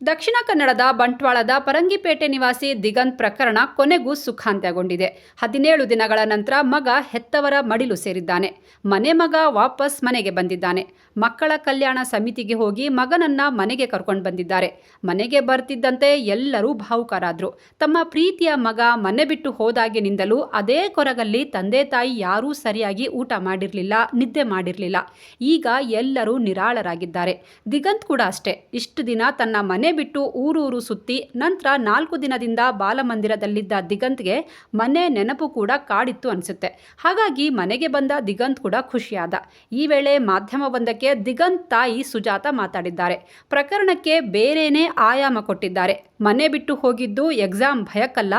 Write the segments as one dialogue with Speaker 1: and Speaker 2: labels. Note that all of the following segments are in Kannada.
Speaker 1: ದಕ್ಷಿಣ ಕನ್ನಡದ ಬಂಟ್ವಾಳದ ಪರಂಗಿಪೇಟೆ ನಿವಾಸಿ ದಿಗಂತ್ ಪ್ರಕರಣ ಕೊನೆಗೂ ಸುಖಾಂತ್ಯಗೊಂಡಿದೆ. ಹದಿನೇಳು ದಿನಗಳ ನಂತರ ಮಗ ಹೆತ್ತವರ ಮಡಿಲು ಸೇರಿದ್ದಾನೆ. ಮನೆ ಮಗ ವಾಪಸ್ ಮನೆಗೆ ಬಂದಿದ್ದಾನೆ. ಮಕ್ಕಳ ಕಲ್ಯಾಣ ಸಮಿತಿಗೆ ಹೋಗಿ ಮಗನನ್ನ ಮನೆಗೆ ಕರ್ಕೊಂಡು ಬಂದಿದ್ದಾರೆ. ಮನೆಗೆ ಬರ್ತಿದ್ದಂತೆ ಎಲ್ಲರೂ ಭಾವುಕರಾದರು. ತಮ್ಮ ಪ್ರೀತಿಯ ಮಗ ಮನೆ ಬಿಟ್ಟು ಹೋದಾಗಿನಿಂದಲೂ ಅದೇ ಕೊರಗಲ್ಲಿ ತಂದೆ ತಾಯಿ ಯಾರೂ ಸರಿಯಾಗಿ ಊಟ ಮಾಡಿರಲಿಲ್ಲ, ನಿದ್ದೆ ಮಾಡಿರಲಿಲ್ಲ. ಈಗ ಎಲ್ಲರೂ ನಿರಾಳರಾಗಿದ್ದಾರೆ. ದಿಗಂತ್ ಕೂಡ ಅಷ್ಟೇ. ಇಷ್ಟು ದಿನ ತನ್ನ ಮನೆ ಬಿಟ್ಟು ಊರೂರು ಸುತ್ತಿ ನಂತರ ನಾಲ್ಕು ದಿನದಿಂದ ಬಾಲಮಂದಿರದಲ್ಲಿದ್ದ ದಿಗಂತ್ಗೆ ಮನೆ ನೆನಪು ಕೂಡ ಕಾಡಿತ್ತು ಅನಿಸುತ್ತೆ. ಹಾಗಾಗಿ ಮನೆಗೆ ಬಂದ ದಿಗಂತ್ ಕೂಡ ಖುಷಿಯಾದ. ಈ ವೇಳೆ ಮಾಧ್ಯಮವೊಂದಕ್ಕೆ ದಿಗಂತ್ ತಾಯಿ ಸುಜಾತ ಮಾತಾಡಿದ್ದಾರೆ. ಪ್ರಕರಣಕ್ಕೆ ಬೇರೇನೇ ಆಯಾಮ ಕೊಟ್ಟಿದ್ದಾರೆ. ಮನೆ ಬಿಟ್ಟು ಹೋಗಿದ್ದು ಎಕ್ಸಾಮ್ ಭಯಕ್ಕಲ್ಲ,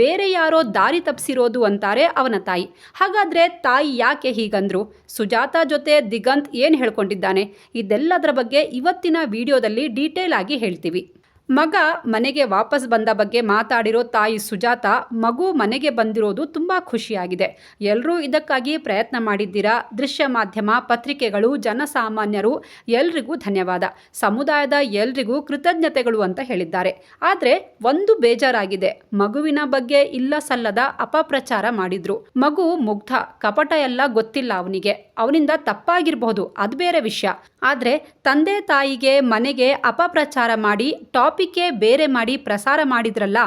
Speaker 1: ಬೇರೆ ಯಾರೋ ದಾರಿ ತಪ್ಪಿಸಿರೋದು ಅಂತಾರೆ ಅವನ ತಾಯಿ. ಹಾಗಾದರೆ ತಾಯಿ ಯಾಕೆ ಹೀಗಂದ್ರು? ಸುಜಾತ ಜೊತೆ ದಿಗಂತ್ ಏನು ಹೇಳ್ಕೊಂಡಿದ್ದಾನೆ? ಇದೆಲ್ಲದರ ಬಗ್ಗೆ ಇವತ್ತಿನ ವಿಡಿಯೋದಲ್ಲಿ ಡೀಟೇಲ್ ಆಗಿ ಹೇಳ್ತೀವಿ. ಮಗ ಮನೆಗೆ ವಾಪಸ್ ಬಂದ ಬಗ್ಗೆ ಮಾತಾಡಿರೋ ತಾಯಿ ಸುಜಾತ ಮಗು ಮನೆಗೆ ಬಂದಿರೋದು ತುಂಬ ಖುಷಿಯಾಗಿದೆ. ಎಲ್ಲರೂ ಇದಕ್ಕಾಗಿ ಪ್ರಯತ್ನ ಮಾಡಿದ್ದೀರಾ? ದೃಶ್ಯ ಮಾಧ್ಯಮ, ಪತ್ರಿಕೆಗಳು, ಜನಸಾಮಾನ್ಯರು, ಎಲ್ರಿಗೂ ಧನ್ಯವಾದ. ಸಮುದಾಯದ ಎಲ್ರಿಗೂ ಕೃತಜ್ಞತೆಗಳು ಅಂತ ಹೇಳಿದ್ದಾರೆ. ಆದರೆ ಒಂದು ಬೇಜಾರಾಗಿದೆ. ಮಗುವಿನ ಬಗ್ಗೆ ಇಲ್ಲ ಸಲ್ಲದ ಅಪಪ್ರಚಾರ ಮಾಡಿದ್ರು. ಮಗು ಮುಗ್ಧ, ಕಪಟ ಎಲ್ಲ ಗೊತ್ತಿಲ್ಲ ಅವನಿಗೆ. ಅವನಿಂದ ತಪ್ಪಾಗಿರಬಹುದು, ಅದು ಬೇರೆ ವಿಷಯ. ಆದರೆ ತಂದೆ ತಾಯಿಗೆ ಮನೆಗೆ ಅಪಪ್ರಚಾರ ಮಾಡಿ, ಟಾಪಿಕ್ಕೇ ಬೇರೆ ಮಾಡಿ ಪ್ರಸಾರ ಮಾಡಿದ್ರಲ್ಲ,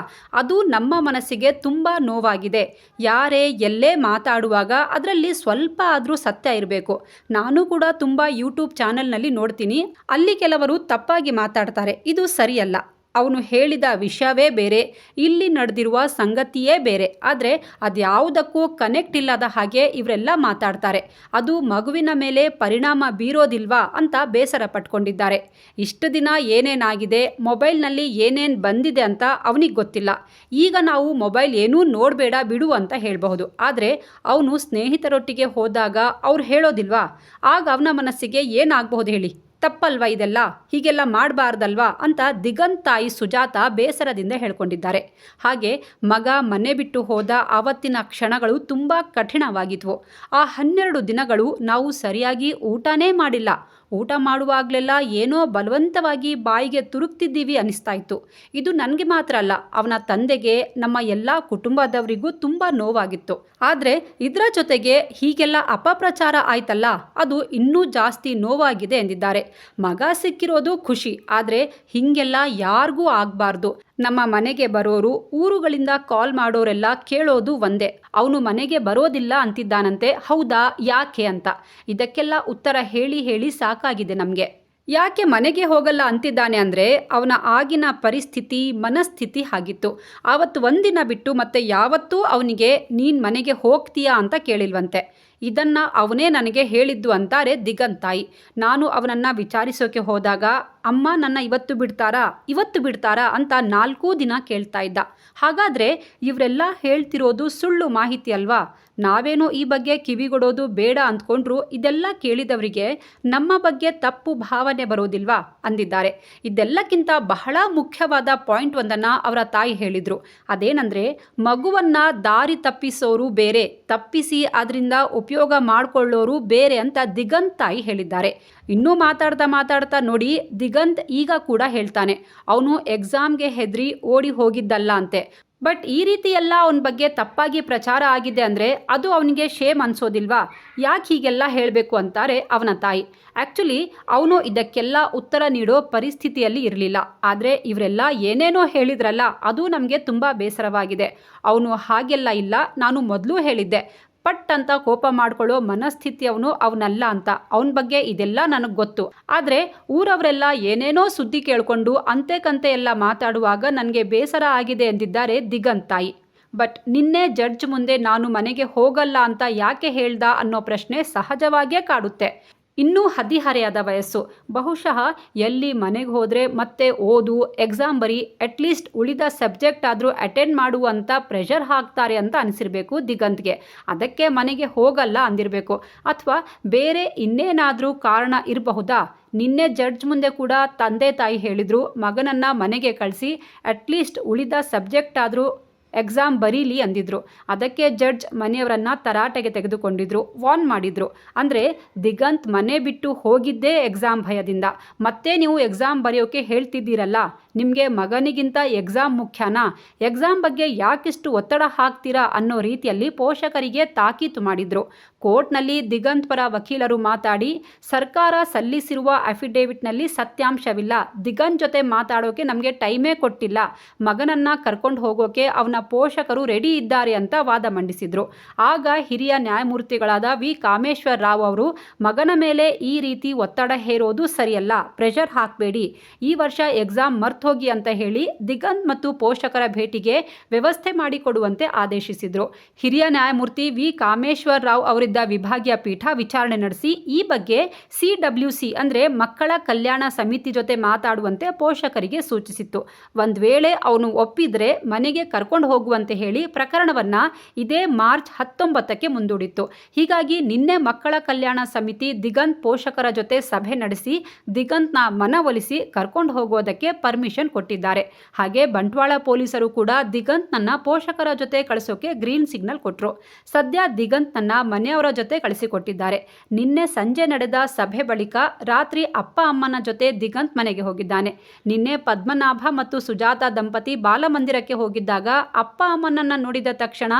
Speaker 1: ಅದು ನಮ್ಮ ಮನಸ್ಸಿಗೆ ತುಂಬ ನೋವಾಗಿದೆ. ಯಾರೇ ಎಲ್ಲೇ ಮಾತಾಡುವಾಗ ಅದರಲ್ಲಿ ಸ್ವಲ್ಪ ಆದರೂ ಸತ್ಯ ಇರಬೇಕು. ನಾನು ಕೂಡ ತುಂಬ ಯೂಟ್ಯೂಬ್ ಚಾನೆಲ್ನಲ್ಲಿ ನೋಡ್ತೀನಿ, ಅಲ್ಲಿ ಕೆಲವರು ತಪ್ಪಾಗಿ ಮಾತಾಡ್ತಾರೆ, ಇದು ಸರಿಯಲ್ಲ. ಅವನು ಹೇಳಿದ ವಿಷಯವೇ ಬೇರೆ, ಇಲ್ಲಿ ನಡೆದಿರುವ ಸಂಗತಿಯೇ ಬೇರೆ. ಆದರೆ ಅದ್ಯಾವುದಕ್ಕೂ ಕನೆಕ್ಟ್ ಇಲ್ಲದ ಹಾಗೆ ಇವರೆಲ್ಲ ಮಾತಾಡ್ತಾರೆ. ಅದು ಮಗುವಿನ ಮೇಲೆ ಪರಿಣಾಮ ಬೀರೋದಿಲ್ವಾ ಅಂತ ಬೇಸರ ಪಟ್ಕೊಂಡಿದ್ದಾರೆ. ಇಷ್ಟು ದಿನ ಏನೇನಾಗಿದೆ, ಮೊಬೈಲ್ನಲ್ಲಿ ಏನೇನು ಬಂದಿದೆ ಅಂತ ಅವನಿಗೆ ಗೊತ್ತಿಲ್ಲ. ಈಗ ನಾವು ಮೊಬೈಲ್ ಏನೂ ನೋಡಬೇಡ ಬಿಡು ಅಂತ ಹೇಳಬಹುದು. ಆದರೆ ಅವನು ಸ್ನೇಹಿತರೊಟ್ಟಿಗೆ ಹೋದಾಗ ಅವ್ರು ಹೇಳೋದಿಲ್ವಾ? ಆಗ ಅವನ ಮನಸ್ಸಿಗೆ ಏನಾಗಬಹುದು ಹೇಳಿ? ತಪ್ಪಲ್ವಾ ಇದೆಲ್ಲ? ಹೀಗೆಲ್ಲ ಮಾಡಬಾರ್ದಲ್ವಾ? ಅಂತ ದಿಗಂತ್ ತಾಯಿ ಸುಜಾತ ಬೇಸರದಿಂದ ಹೇಳ್ಕೊಂಡಿದ್ದಾರೆ. ಹಾಗೆ ಮಗ ಮನೆ ಬಿಟ್ಟು ಹೋದ ಆವತ್ತಿನ ಕ್ಷಣಗಳು ತುಂಬ ಕಠಿಣವಾಗಿದ್ವು. ಆ ಹನ್ನೆರಡು ದಿನಗಳು ನಾವು ಸರಿಯಾಗಿ ಊಟನೇ ಮಾಡಿಲ್ಲ. ಊಟ ಮಾಡುವಾಗಲೆಲ್ಲ ಏನೋ ಬಲವಂತವಾಗಿ ಬಾಯಿಗೆ ತುರುಕ್ತಿದ್ದೀವಿ ಅನಿಸ್ತಾ ಇತ್ತು ಇದು ನನಗೆ ಮಾತ್ರ ಅಲ್ಲ, ಅವನ ತಂದೆಗೆ, ನಮ್ಮ ಎಲ್ಲ ಕುಟುಂಬದವರಿಗೂ ತುಂಬ ನೋವಾಗಿತ್ತು. ಆದರೆ ಇದರ ಜೊತೆಗೆ ಹೀಗೆಲ್ಲ ಅಪಪ್ರಚಾರ ಆಯ್ತಲ್ಲ, ಅದು ಇನ್ನೂ ಜಾಸ್ತಿ ನೋವಾಗಿದೆ ಎಂದಿದ್ದಾರೆ. ಮಗ ಸಿಕ್ಕಿರೋದು ಖುಷಿ, ಆದರೆ ಹೀಗೆಲ್ಲ ಯಾರಿಗೂ ಆಗಬಾರ್ದು. ನಮ್ಮ ಮನೆಗೆ ಬರೋರು ಊರುಗಳಿಂದ ಕಾಲ್ ಮಾಡೋರೆಲ್ಲ ಕೇಳೋದು ಒಂದೇ. ಅವನು ಮನೆಗೆ ಬರೋದಿಲ್ಲ ಅಂತಿದ್ದಾನಂತೆ, ಹೌದಾ, ಯಾಕೆ ಅಂತ. ಇದಕ್ಕೆಲ್ಲ ಉತ್ತರ ಹೇಳಿ ಹೇಳಿ ಸಾಕಾಗಿದೆ ನಮಗೆ. ಯಾಕೆ ಮನೆಗೆ ಹೋಗಲ್ಲ ಅಂತಿದ್ದಾನೆ ಅಂದರೆ ಅವನ ಆಗಿನ ಪರಿಸ್ಥಿತಿ, ಮನಸ್ಥಿತಿ ಆಗಿತ್ತು ಆವತ್ತು ಒಂದಿನ ಬಿಟ್ಟು ಮತ್ತೆ ಯಾವತ್ತೂ ಅವನಿಗೆ, ನೀನು ಮನೆಗೆ ಹೋಗ್ತೀಯಾ? ಅಂತ ಕೇಳಿಲ್ವಂತೆ. ಇದನ್ನು ಅವನೇ ನನಗೆ ಹೇಳಿದ್ದು ಅಂತಾರೆ ದಿಗಂತಾಯಿ. ನಾನು ಅವನನ್ನು ವಿಚಾರಿಸೋಕೆ ಹೋದಾಗ, ಅಮ್ಮ, ನನ್ನ ಇವತ್ತು ಬಿಡ್ತಾರಾ? ಇವತ್ತು ಬಿಡ್ತಾರಾ? ಅಂತ ನಾಲ್ಕೂ ದಿನ ಕೇಳ್ತಾ ಇದ್ದ. ಹಾಗಾದರೆ ಇವರೆಲ್ಲ ಹೇಳ್ತಿರೋದು ಸುಳ್ಳು ಮಾಹಿತಿ ಅಲ್ವಾ? ನಾವೇನೋ ಈ ಬಗ್ಗೆ ಕಿವಿಗೊಡೋದು ಬೇಡ ಅಂದ್ಕೊಂಡ್ರು ಇದೆಲ್ಲ ಕೇಳಿದವರಿಗೆ ನಮ್ಮ ಬಗ್ಗೆ ತಪ್ಪು ಭಾವನೆ ಬರೋದಿಲ್ವಾ? ಅಂದಿದ್ದಾರೆ. ಇದೆಲ್ಲಕ್ಕಿಂತ ಬಹಳ ಮುಖ್ಯವಾದ ಪಾಯಿಂಟ್ ಒಂದನ್ನು ಅವರ ತಾಯಿ ಹೇಳಿದರು. ಅದೇನೆಂದರೆ, ಮಗುವನ್ನು ದಾರಿ ತಪ್ಪಿಸೋರು ಬೇರೆ. ತಪ್ಪಿಸಿ ಅದರಿಂದ ಉಪಯೋಗ ಮಾಡಿಕೊಳ್ಳೋರು ಬೇರೆ ಅಂತ ದಿಗಂತ್ ತಾಯಿ ಹೇಳಿದ್ದಾರೆ. ಇನ್ನೂ ಮಾತಾಡ್ತಾ ಮಾತಾಡ್ತಾ ನೋಡಿ, ದಿಗಂತ್ ಈಗ ಕೂಡ ಹೇಳ್ತಾನೆ, ಅವನು ಎಕ್ಸಾಮ್ಗೆ ಹೆದರಿ ಓಡಿ ಹೋಗಿದ್ದಲ್ಲ ಅಂತೆ. ಬಟ್ ಈ ರೀತಿ ಎಲ್ಲ ಅವನ ಬಗ್ಗೆ ತಪ್ಪಾಗಿ ಪ್ರಚಾರ ಆಗಿದೆ ಅಂದರೆ ಅದು ಅವನಿಗೆ ಶೇಮ್ ಅನ್ಸೋದಿಲ್ವಾ? ಯಾಕೆ ಹೀಗೆಲ್ಲ ಹೇಳಬೇಕು ಅಂತಾರೆ ಅವನ ತಾಯಿ. ಆ್ಯಕ್ಚುಲಿ ಅವನು ಇದಕ್ಕೆಲ್ಲ ಉತ್ತರ ನೀಡೋ ಪರಿಸ್ಥಿತಿಯಲ್ಲಿ ಇರಲಿಲ್ಲ. ಆದರೆ ಇವರೆಲ್ಲ ಏನೇನೋ ಹೇಳಿದ್ರಲ್ಲ, ಅದು ನಮಗೆ ತುಂಬ ಬೇಸರವಾಗಿದೆ. ಅವನು ಹಾಗೆಲ್ಲ ಇಲ್ಲ, ನಾನು ಮೊದಲು ಹೇಳಿದ್ದೆ. ಪಟ್ ಅಂತ ಕೋಪ ಮಾಡ್ಕೊಳ್ಳೋ ಮನಸ್ಥಿತಿ ಅವನು, ಅವನಲ್ಲ ಅಂತ. ಅವನ ಬಗ್ಗೆ ಇದೆಲ್ಲ ನನಗೆ ಗೊತ್ತು. ಆದರೆ ಊರವರೆಲ್ಲ ಏನೇನೋ ಸುದ್ದಿ ಕೇಳಿಕೊಂಡು ಅಂತೆ ಕಂತೆ ಎಲ್ಲ ಮಾತಾಡುವಾಗ ನನಗೆ ಬೇಸರ ಆಗಿದೆ ಎಂದಿದ್ದಾರೆ ದಿಗಂತ್ ತಾಯಿ. ಬಟ್ ನಿನ್ನೆ ಜಡ್ಜ್ ಮುಂದೆ ನಾನು ಮನೆಗೆ ಹೋಗಲ್ಲ ಅಂತ ಯಾಕೆ ಹೇಳ್ದ ಅನ್ನೋ ಪ್ರಶ್ನೆ ಸಹಜವಾಗಿಯೇ ಕಾಡುತ್ತೆ. ಇನ್ನೂ ಹದಿಹರೆಯದ ವಯಸ್ಸು. ಬಹುಶಃ ಎಲ್ಲಿ ಮನೆಗೆ ಹೋದರೆ ಮತ್ತೆ ಓದು ಎಕ್ಸಾಮ್ ಬರೀ ಅಟ್ಲೀಸ್ಟ್ ಉಳಿದ ಸಬ್ಜೆಕ್ಟ್ ಆದರೂ ಅಟೆಂಡ್ ಮಾಡುವಂಥ ಪ್ರೆಷರ್ ಹಾಕ್ತಾರೆ ಅಂತ ಅನಿಸಿರಬೇಕು ದಿಗಂತ್ಗೆ. ಅದಕ್ಕೆ ಮನೆಗೆ ಹೋಗಲ್ಲ ಅಂದಿರಬೇಕು. ಅಥವಾ ಬೇರೆ ಇನ್ನೇನಾದರೂ ಕಾರಣ ಇರಬಹುದಾ? ನಿನ್ನೆ ಜಡ್ಜ್ ಮುಂದೆ ಕೂಡ ತಂದೆ ತಾಯಿ ಹೇಳಿದರು, ಮಗನನ್ನು ಮನೆಗೆ ಕಳಿಸಿ ಅಟ್ಲೀಸ್ಟ್ ಉಳಿದ ಸಬ್ಜೆಕ್ಟ್ ಆದರೂ ಎಕ್ಸಾಮ್ ಬರೀಲಿ ಅಂದಿದ್ರು. ಅದಕ್ಕೆ ಜಡ್ಜ್ ಮನೆಯವರನ್ನ ತರಾಟೆಗೆ ತೆಗೆದುಕೊಂಡಿದ್ರು. ವಾರ್ನ್ ಮಾಡಿದ್ರು. ಅಂದರೆ ದಿಗಂತ್ ಮನೆ ಬಿಟ್ಟು ಹೋಗಿದ್ದೇ ಎಕ್ಸಾಮ್ ಭಯದಿಂದ. ಮತ್ತೆ ನೀವು ಎಕ್ಸಾಮ್ ಬರೆಯೋಕೆ ಹೇಳ್ತಿದ್ದೀರಲ್ಲ? ನಿಮಗೆ ಮಗನಿಗಿಂತ ಎಕ್ಸಾಮ್ ಮುಖ್ಯನಾ? ಎಕ್ಸಾಮ್ ಬಗ್ಗೆ ಯಾಕಿಷ್ಟು ಒತ್ತಡ ಹಾಕ್ತೀರಾ ಅನ್ನೋ ರೀತಿಯಲ್ಲಿ ಪೋಷಕರಿಗೆ ತಾಕೀತು ಮಾಡಿದರು. ಕೋರ್ಟ್ನಲ್ಲಿ ದಿಗಂತ್ ಪರ ವಕೀಲರು ಮಾತಾಡಿ, ಸರ್ಕಾರ ಸಲ್ಲಿಸಿರುವ ಅಫಿಡೇವಿಟ್ನಲ್ಲಿ ಸತ್ಯಾಂಶವಿಲ್ಲ. ದಿಗಂತ್ ಜೊತೆ ಮಾತಾಡೋಕೆ ನಮಗೆ ಟೈಮೇ ಕೊಟ್ಟಿಲ್ಲ. ಮಗನನ್ನ ಕರ್ಕೊಂಡು ಹೋಗೋಕೆ ಅವನ ಪೋಷಕರು ರೆಡಿ ಇದ್ದಾರೆ ಅಂತ ವಾದ ಮಂಡಿಸಿದರು. ಆಗ ಹಿರಿಯ ನ್ಯಾಯಮೂರ್ತಿಗಳಾದ ವಿ. ಕಾಮೇಶ್ವರ್ ರಾವ್ ಅವರು, ಮಗನ ಮೇಲೆ ಈ ರೀತಿ ಒತ್ತಡ ಹೇರೋದು ಸರಿಯಲ್ಲ. ಪ್ರೆಷರ್ ಹಾಕಬೇಡಿ. ಈ ವರ್ಷ ಎಕ್ಸಾಮ್ ಮರ್ತೋಗಿ ಅಂತ ಹೇಳಿ ದಿಗಂತ್ ಮತ್ತು ಪೋಷಕರ ಭೇಟಿಗೆ ವ್ಯವಸ್ಥೆ ಮಾಡಿಕೊಡುವಂತೆ ಆದೇಶಿಸಿದ್ರು. ಹಿರಿಯ ನ್ಯಾಯಮೂರ್ತಿ ವಿ. ಕಾಮೇಶ್ವರ್ ರಾವ್ ಅವರಿದ್ದ ವಿಭಾಗೀಯ ಪೀಠ ವಿಚಾರಣೆ ನಡೆಸಿ ಈ ಬಗ್ಗೆ ಸಿ ಡಬ್ಲ್ಯೂ ಸಿ ಅಂದರೆ ಮಕ್ಕಳ ಕಲ್ಯಾಣ ಸಮಿತಿ ಜೊತೆ ಮಾತಾಡುವಂತೆ ಪೋಷಕರಿಗೆ ಸೂಚಿಸಿತ್ತು. ಒಂದು ವೇಳೆ ಅವನು ಒಪ್ಪಿದ್ರೆ ಮನೆಗೆ ಕರ್ಕೊಂಡು ಹೋಗುವಂತೆ ಹೇಳಿ ಪ್ರಕರಣವನ್ನು ಇದೇ ಮಾರ್ಚ್ ಹತ್ತೊಂಬತ್ತಕ್ಕೆ ಮುಂದೂಡಿತ್ತು. ಹೀಗಾಗಿ ನಿನ್ನೆ ಮಕ್ಕಳ ಕಲ್ಯಾಣ ಸಮಿತಿ ದಿಗಂತ್ ಪೋಷಕರ ಜೊತೆ ಸಭೆ ನಡೆಸಿ ದಿಗಂತ್ನ ಮನವೊಲಿಸಿ ಕರ್ಕೊಂಡು ಹೋಗೋದಕ್ಕೆ ಪರ್ಮಿಷನ್ ಕೊಟ್ಟಿದ್ದಾರೆ. ಹಾಗೆ ಬಂಟ್ವಾಳ ಪೊಲೀಸರು ಕೂಡ ದಿಗಂತ್ನನ್ನ ಪೋಷಕರ ಜೊತೆ ಕಳಿಸೋಕೆ ಗ್ರೀನ್ ಸಿಗ್ನಲ್ ಕೊಟ್ಟರು ಸದ್ಯ ದಿಗಂತ್ನನ್ನ ಮನೆಯವರ ಜೊತೆ ಕಳಿಸಿಕೊಟ್ಟಿದ್ದಾರೆ. ನಿನ್ನೆ ಸಂಜೆ ನಡೆದ ಸಭೆ ಬಳಿಕ ರಾತ್ರಿ ಅಪ್ಪ ಅಮ್ಮನ ಜೊತೆ ದಿಗಂತ್ ಮನೆಗೆ ಹೋಗಿದ್ದಾನೆ. ನಿನ್ನೆ ಪದ್ಮನಾಭ ಮತ್ತು ಸುಜಾತ ದಂಪತಿ ಬಾಲಮಂದಿರಕ್ಕೆ ಹೋಗಿದ್ದಾಗ ಅಪ್ಪ ಅಮ್ಮನನ್ನ ನೋಡಿದ ತಕ್ಷಣ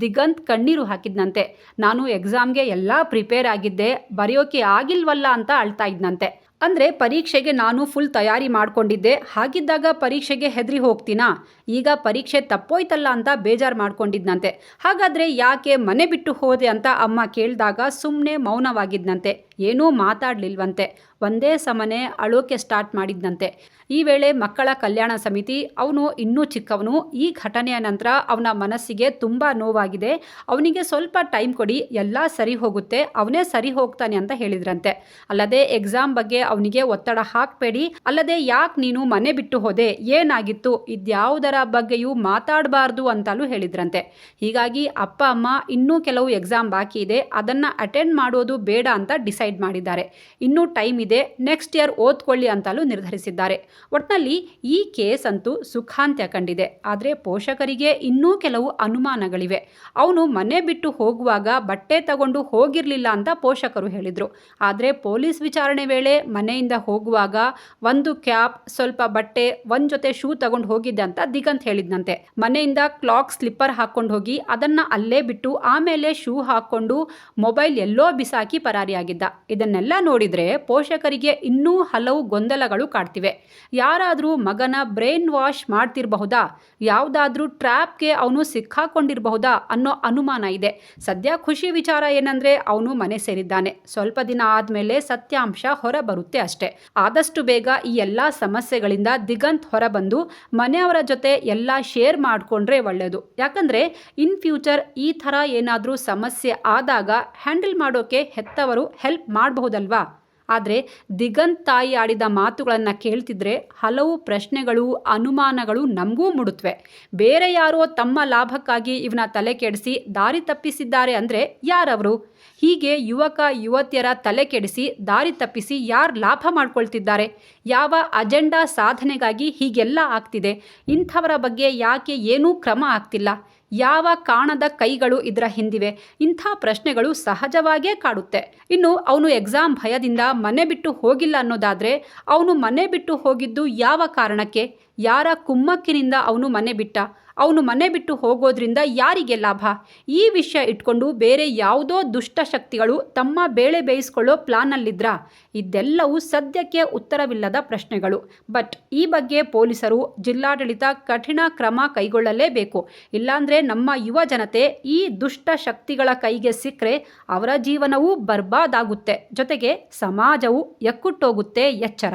Speaker 1: ದಿಗಂತ್ ಕಣ್ಣೀರು ಹಾಕಿದ್ನಂತೆ. ನಾನು ಎಕ್ಸಾಮ್ಗೆ ಎಲ್ಲ ಪ್ರಿಪೇರ್ ಆಗಿದ್ದೆ, ಬರೆಯೋಕೆ ಆಗಿಲ್ವಲ್ಲ ಅಂತ ಅಳ್ತಾ ಇದ್ನಂತೆ. ಅಂದರೆ ಪರೀಕ್ಷೆಗೆ ನಾನು ಫುಲ್ ತಯಾರಿ ಮಾಡ್ಕೊಂಡಿದ್ದೆ. ಹಾಗಿದ್ದಾಗ ಪರೀಕ್ಷೆಗೆ ಹೆದರಿ ಹೋಗ್ತೀನಾ? ಈಗ ಪರೀಕ್ಷೆ ತಪ್ಪೋಯ್ತಲ್ಲ ಅಂತ ಬೇಜಾರು ಮಾಡ್ಕೊಂಡಿದ್ನಂತೆ. ಹಾಗಾದರೆ ಯಾಕೆ ಮನೆ ಬಿಟ್ಟು ಹೋದೆ ಅಂತ ಅಮ್ಮ ಕೇಳಿದಾಗ ಸುಮ್ಮನೆ ಮೌನವಾಗಿದ್ನಂತೆ. ಏನೂ ಮಾತಾಡಲಿಲ್ವಂತೆ. ಒಂದೇ ಸಮನೆ ಅಳೋಕೆ ಸ್ಟಾರ್ಟ್ ಮಾಡಿದ್ನಂತೆ. ಈ ವೇಳೆ ಮಕ್ಕಳ ಕಲ್ಯಾಣ ಸಮಿತಿ, ಅವನು ಇನ್ನೂ ಚಿಕ್ಕವನು, ಈ ಘಟನೆಯ ನಂತರ ಅವನ ಮನಸ್ಸಿಗೆ ತುಂಬ ನೋವಾಗಿದೆ. ಅವನಿಗೆ ಸ್ವಲ್ಪ ಟೈಮ್ ಕೊಡಿ, ಎಲ್ಲ ಸರಿ ಹೋಗುತ್ತೆ, ಅವನೇ ಸರಿ ಹೋಗ್ತಾನೆ ಅಂತ ಹೇಳಿದ್ರಂತೆ. ಅಲ್ಲದೆ ಎಕ್ಸಾಮ್ ಬಗ್ಗೆ ಅವನಿಗೆ ಒತ್ತಡ ಹಾಕಬೇಡಿ, ಅಲ್ಲದೆ ಯಾಕೆ ನೀನು ಮನೆ ಬಿಟ್ಟು ಹೋದೆ, ಏನಾಗಿತ್ತು, ಇದ್ಯಾವುದರ ಬಗ್ಗೆಯೂ ಮಾತಾಡಬಾರ್ದು ಅಂತಲೂ ಹೇಳಿದ್ರಂತೆ. ಹೀಗಾಗಿ ಅಪ್ಪ, ಅಮ್ಮ ಇನ್ನೂ ಕೆಲವು ಎಕ್ಸಾಮ್ ಬಾಕಿ ಇದೆ. ಅದನ್ನು ಅಟೆಂಡ್ ಮಾಡೋದು ಬೇಡ ಅಂತ ಡಿಸೈಡ್ ಮಾಡಿದ್ದಾರೆ. ಇನ್ನೂ ಟೈಮ್ ಇದೆ. ನೆಕ್ಸ್ಟ್ ಇಯರ್ ಓದ್ಕೊಳ್ಳಿ ಅಂತಲೂ ನಿರ್ಧರಿಸಿದ್ದಾರೆ. ಒಟ್ನಲ್ಲಿ ಈ ಕೇಸ್ ಅಂತೂ ಸುಖಾಂತ್ಯ ಕಂಡಿದೆ. ಆದರೆ ಪೋಷಕರಿಗೆ ಇನ್ನೂ ಕೆಲವು ಅನುಮಾನಗಳಿವೆ. ಅವನು ಮನೆ ಬಿಟ್ಟು ಹೋಗುವಾಗ ಬಟ್ಟೆ ತಗೊಂಡು ಹೋಗಿರಲಿಲ್ಲ ಅಂತ ಪೋಷಕರು ಹೇಳಿದರು. ಆದರೆ ಪೊಲೀಸ್ ವಿಚಾರಣೆ ವೇಳೆ ಮನೆಯಿಂದ ಹೋಗುವಾಗ ಒಂದು ಕ್ಯಾಪ್, ಸ್ವಲ್ಪ ಬಟ್ಟೆ, ಒಂದು ಜೊತೆ ಶೂ ತಗೊಂಡು ಹೋಗಿದ್ದೆ ಅಂತ ದಿಗಂತ್ ಹೇಳಿದ್ನಂತೆ. ಮನೆಯಿಂದ ಕ್ಲಾಕ್ ಸ್ಲಿಪ್ಪರ್ ಹಾಕೊಂಡು ಹೋಗಿ ಅದನ್ನ ಅಲ್ಲೇ ಬಿಟ್ಟು ಆಮೇಲೆ ಶೂ ಹಾಕೊಂಡು ಮೊಬೈಲ್ ಎಲ್ಲೋ ಬಿಸಾಕಿ ಪರಾರಿಯಾಗಿದ್ದ. ಇದನ್ನೆಲ್ಲ ನೋಡಿದ್ರೆ ಪೋಷಕರಿಗೆ ಇನ್ನೂ ಹಲವು ಗೊಂದಲಗಳು ಕಾಡ್ತಿವೆ. ಯಾರಾದರೂ ಮಗನ ಬ್ರೈನ್ ವಾಶ್ ಮಾಡ್ತಿರಬಹುದಾ? ಯಾವುದಾದ್ರೂ ಟ್ರ್ಯಾಪ್ಗೆ ಅವನು ಸಿಕ್ಕಾಕೊಂಡಿರಬಹುದಾ? ಅನ್ನೋ ಅನುಮಾನ ಇದೆ. ಸದ್ಯ ಖುಷಿ ವಿಚಾರ ಏನಂದ್ರೆ ಅವನು ಮನೆ ಸೇರಿದ್ದಾನೆ. ಸ್ವಲ್ಪ ದಿನ ಆದಮೇಲೆ ಸತ್ಯಾಂಶ ಹೊರ ಬರುತ್ತೆ ಅಷ್ಟೇ. ಆದಷ್ಟು ಬೇಗ ಈ ಎಲ್ಲಾ ಸಮಸ್ಯೆಗಳಿಂದ ದಿಗಂತ್ ಹೊರಬಂದು ಮನೆಯವರ ಜೊತೆ ಎಲ್ಲ ಶೇರ್ ಮಾಡಿಕೊಂಡ್ರೆ ಒಳ್ಳೆಯದು ಯಾಕಂದರೆ ಇನ್ ಫ್ಯೂಚರ್ ಈ ಥರ ಏನಾದರೂ ಸಮಸ್ಯೆ ಆದಾಗ ಹ್ಯಾಂಡಲ್ ಮಾಡೋಕೆ ಹೆತ್ತವರು ಹೆಲ್ಪ್ ಮಾಡಬಹುದಲ್ವಾ? ಆದರೆ ದಿಗಂತ್ ತಾಯಿ ಆಡಿದ ಮಾತುಗಳನ್ನು ಕೇಳ್ತಿದ್ರೆ ಹಲವು ಪ್ರಶ್ನೆಗಳು ಅನುಮಾನಗಳು ನಮಗೂ ಮೂಡುತ್ತವೆ ಬೇರೆ ಯಾರೋ ತಮ್ಮ ಲಾಭಕ್ಕಾಗಿ ಇವನ ತಲೆ ಕೆಡಿಸಿ ದಾರಿ ತಪ್ಪಿಸಿದ್ದಾರೆ ಅಂದರೆ ಯಾರವರು? ಹೀಗೆ ಯುವಕ, ಯುವತಿಯರ ತಲೆ ಕೆಡಿಸಿ ದಾರಿ ತಪ್ಪಿಸಿ ಯಾರು ಲಾಭ ಮಾಡ್ಕೊಳ್ತಿದ್ದಾರೆ? ಯಾವ ಅಜೆಂಡಾ ಸಾಧನೆಗಾಗಿ ಹೀಗೆಲ್ಲ ಆಗ್ತಿದೆ? ಇಂಥವರ ಬಗ್ಗೆ ಯಾಕೆ ಏನೂ ಕ್ರಮ ಆಗ್ತಿಲ್ಲ? ಯಾವ ಕಾಣದ ಕೈಗಳು ಇದರ ಹಿಂದಿವೆ? ಇಂಥ ಪ್ರಶ್ನೆಗಳು ಸಹಜವಾಗೇ ಕಾಡುತ್ತೆ. ಇನ್ನು ಅವನು ಎಕ್ಸಾಮ್ ಭಯದಿಂದ ಮನೆ ಬಿಟ್ಟು ಹೋಗಿಲ್ಲ ಅನ್ನೋದಾದರೆ, ಅವನು ಮನೆ ಬಿಟ್ಟು ಹೋಗಿದ್ದು ಯಾವ ಕಾರಣಕ್ಕೆ? ಯಾರ ಕುಮ್ಮಕ್ಕಿನಿಂದ ಅವನು ಮನೆ ಬಿಟ್ಟ? ಅವನು ಮನೆ ಬಿಟ್ಟು ಹೋಗೋದ್ರಿಂದ ಯಾರಿಗೆ ಲಾಭ? ಈ ವಿಷಯ ಇಟ್ಕೊಂಡು ಬೇರೆ ಯಾವುದೋ ದುಷ್ಟಶಕ್ತಿಗಳು ತಮ್ಮ ಬೇಳೆ ಬೇಯಿಸ್ಕೊಳ್ಳೋ ಪ್ಲಾನಲ್ಲಿದ್ರ? ಇದೆಲ್ಲವೂ ಸದ್ಯಕ್ಕೆ ಉತ್ತರವಿಲ್ಲದ ಪ್ರಶ್ನೆಗಳು. ಬಟ್, ಈ ಬಗ್ಗೆ ಪೊಲೀಸರು ಜಿಲ್ಲಾಡಳಿತ ಕಠಿಣ ಕ್ರಮ ಕೈಗೊಳ್ಳಲೇಬೇಕು. ಇಲ್ಲಾಂದರೆ ನಮ್ಮ ಯುವ ಜನತೆ ಈ ದುಷ್ಟ ಶಕ್ತಿಗಳ ಕೈಗೆ ಸಿಕ್ಕರೆ ಅವರ ಜೀವನವೂ ಬರ್ಬಾದಾಗುತ್ತೆ. ಜೊತೆಗೆ ಸಮಾಜವು ಎಕ್ಕುಟ್ಟೋಗುತ್ತೆ ಎಚ್ಚರ.